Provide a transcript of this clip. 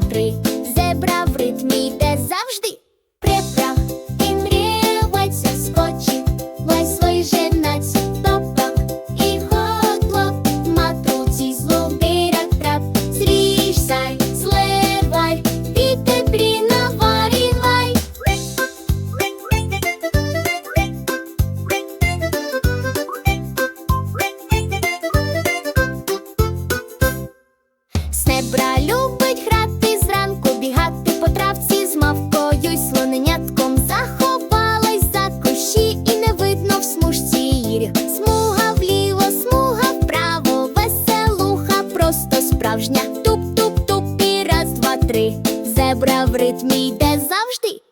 три, зебра в ритмі йде завжди. Преправ інріваться скотчі, лай свой женаць, топок і хотлоп, матруці злобирак трап, зріжсай, зливай, вітепрі наварівай. Снебра справжня. Туп-туп-туп і раз, два, три. Зебра в ритмі йде завжди.